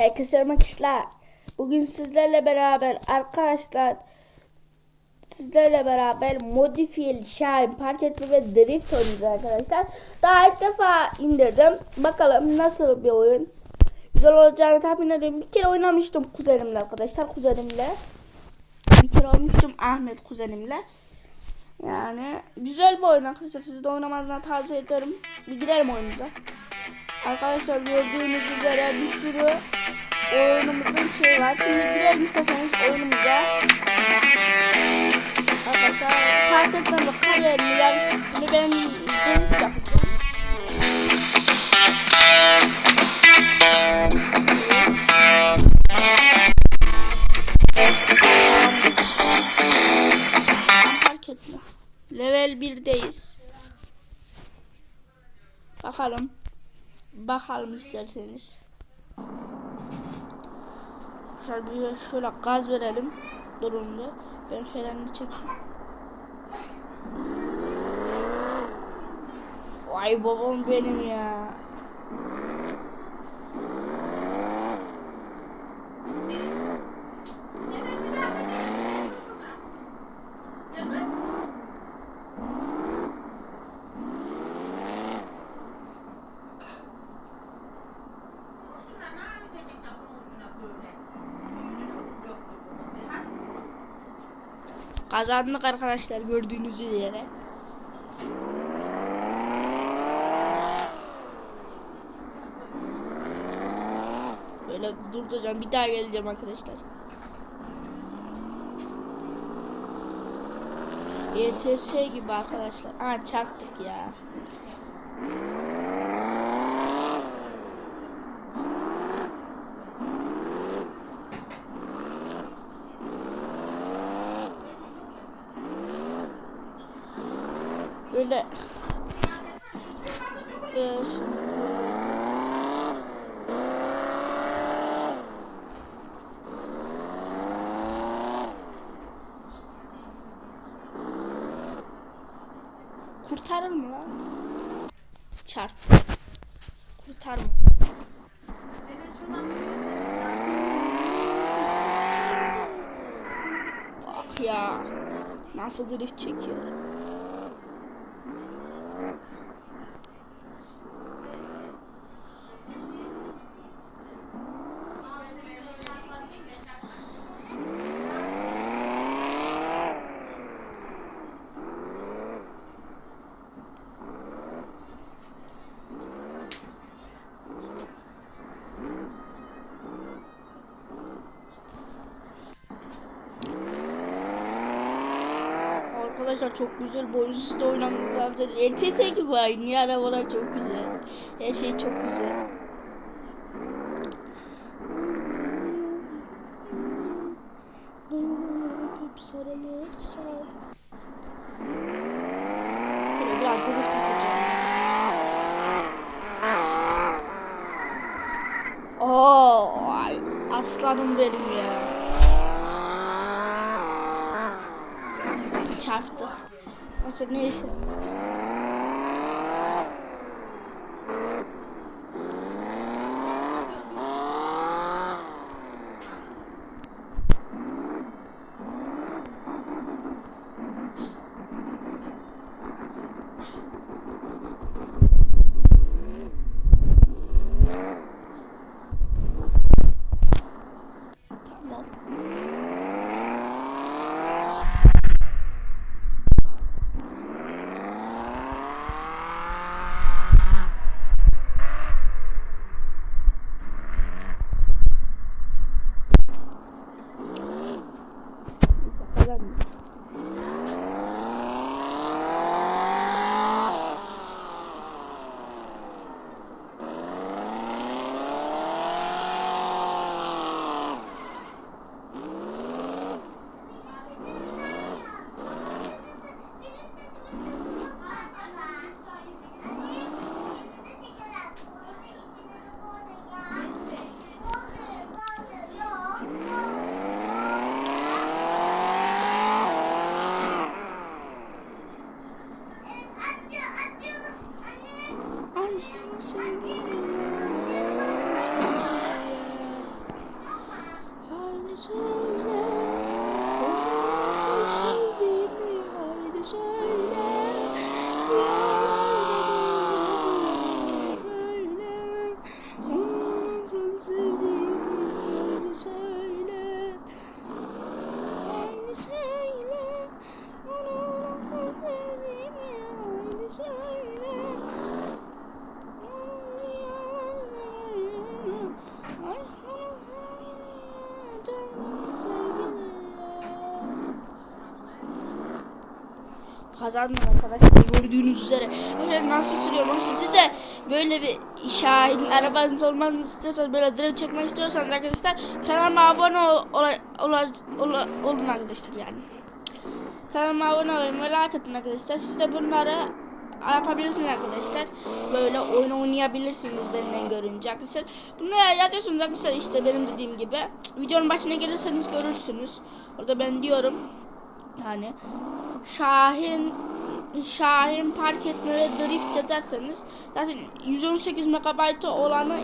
Herkese arkadaşlar. Bugün sizlerle beraber arkadaşlar sizlerle beraber modifiyeli Şahin park ve drift oynayacağız arkadaşlar. Daha ilk defa indirdim. Bakalım nasıl bir oyun. Güzel olacağını tahmin ediyorum. Bir kere oynamıştım kuzenimle arkadaşlar. Kuzenimle. Bir kere oynamıştım Ahmet kuzenimle. Yani güzel bir oyun arkadaşlar. Siz de oynamanızdan tavsiye ederim. Bir girelim oyunumuza. Arkadaşlar gördüğünüz üzere bir sürü oyunumuzun şey var. Şimdi girelim isterseniz oyunumuza. Arkadaşlar park etmem kariyerimi yarış pistini ben ben yapacağım. Fark etme. Level 1'deyiz. Bakalım. Bakalım isterseniz. Şöyle bir şöyle gaz verelim. Durun bir. Ben frenini çekeyim. Vay babam benim ya. Kazandık arkadaşlar gördüğünüz üzere. Böyle durduracağım. Bir daha geleceğim arkadaşlar. ETS gibi arkadaşlar. Aa çarptık ya. Böyle Ee, şimdi- Kurtarır mı lan? Çarp. Kurtarma. Bak ya. Nasıl drift çekiyor. Arkadaşlar çok güzel boyun üstü oynamamız lazım. LTS gibi aynı arabalar çok güzel. Her şey çok güzel. Sarılı sar. Şöyle biraz drift atacağım. Oo, aslanım benim ya. Çarptık. Nasıl neyse. gelmiş. Kazandım arkadaşlar gördüğünüz üzere. Arkadaşlar nasıl sürüyorum? Arkadaşlar siz de böyle bir Şahin arabanız olmanızı istiyorsanız böyle drift çekmek istiyorsanız arkadaşlar kanalıma abone ol, ola, ola, ola- olun arkadaşlar yani. Kanalıma abone olun ve like arkadaşlar. Siz de bunları yapabilirsiniz arkadaşlar. Böyle oyun oynayabilirsiniz benden görünce arkadaşlar. Bunları yazıyorsunuz arkadaşlar işte benim dediğim gibi. Videonun başına gelirseniz görürsünüz. Orada ben diyorum yani Şahin Şahin park etme drift yazarsanız zaten 118 MB olanı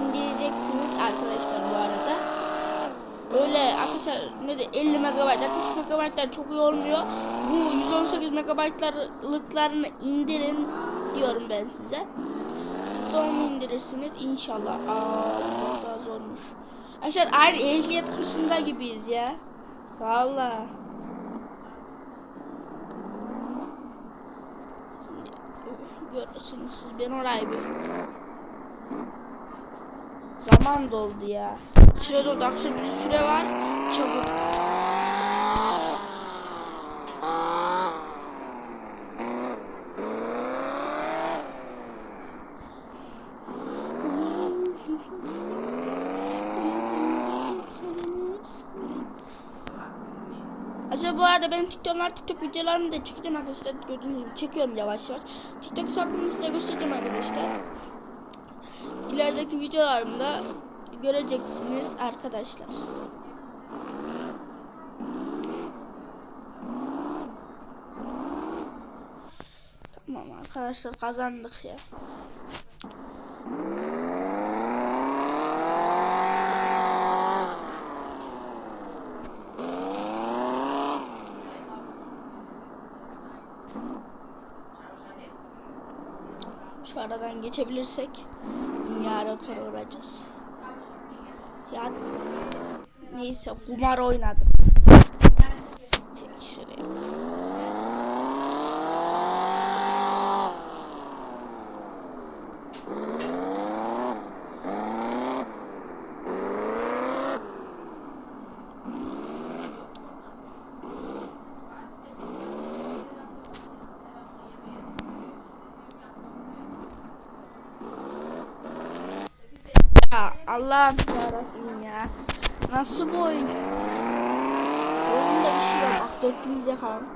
indireceksiniz arkadaşlar bu arada. Öyle arkadaşlar ne de 50 MB 60 MB'lar çok iyi olmuyor. Bu 118 MB'lıklarını indirin diyorum ben size. Onu indirirsiniz inşallah. Aa zormuş. Arkadaşlar aynı ehliyet kursunda gibiyiz ya. Vallahi. Görüyorsunuz siz ben orayı bir. Zaman doldu ya. Süre doldu. Akşam bir süre var. Çabuk. Acaba bu arada benim TikTok'lar TikTok videolarımı da çekeceğim arkadaşlar. Gördüğünüz gibi çekiyorum yavaş yavaş. TikTok hesabımı size göstereceğim arkadaşlar. İlerideki videolarımda göreceksiniz arkadaşlar. Tamam arkadaşlar kazandık ya. Aradan geçebilirsek dünya rekoru olacağız. Ya neyse kumar oynadım. Ya Allah'ım yarabbim ya. Nasıl bu oyun? Oyunda bir şey yok. Bak dörtlüğümüz yakalım.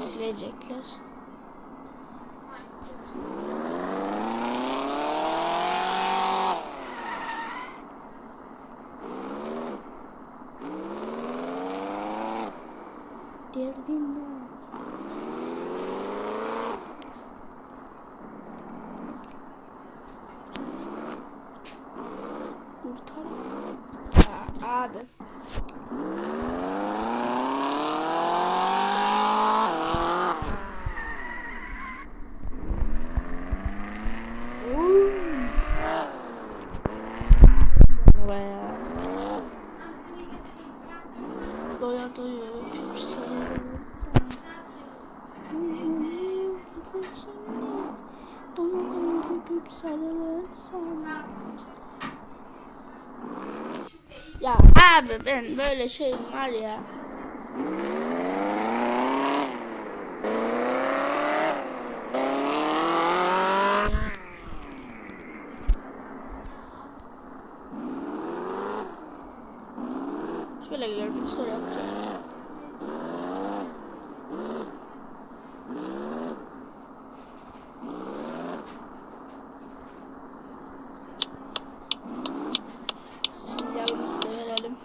Silecekler. Derdinden. Kurtar. Ben böyle şeyim var ya. Şöyle gidelim, şöyle yapacağım. Sinyalimizi de verelim.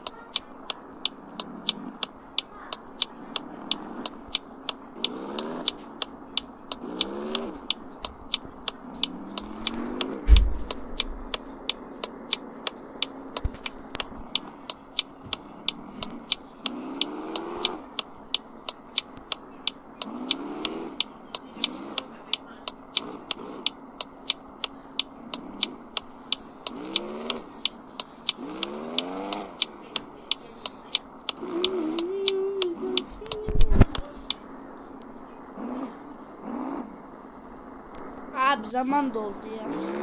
Abi zaman doldu ya.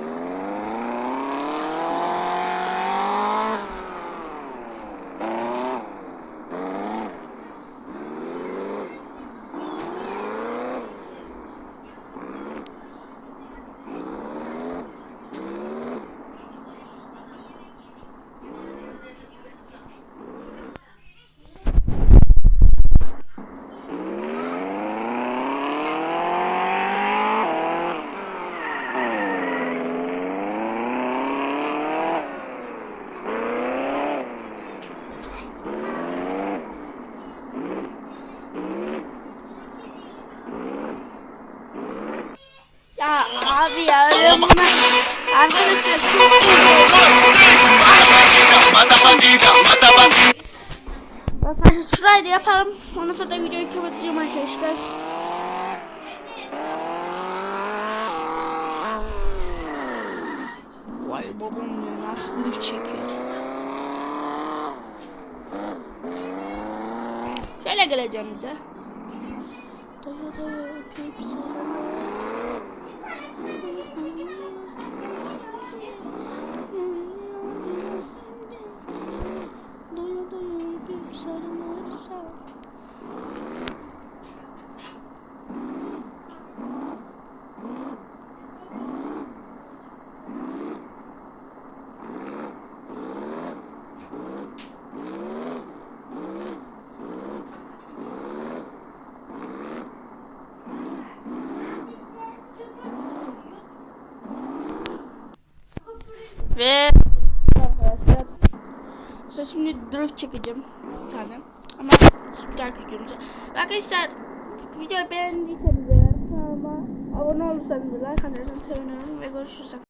Buna. Arkadaşlar şurayı da yapalım. Ondan sonra da videoyu kapatacağım arkadaşlar. Vay babam ya nasıl drift çekiyor. Şöyle geleceğim bir de. Doya doya öpüp sarılırsa. Doya doya öpüp sarılırsa. Ve arkadaşlar işte şimdi drift çekeceğim bir tane ama videomda. Ve Arkadaşlar videoyu beğendiyseniz kanalıma abone olursanız like atarsanız sevinirim ve görüşürüz.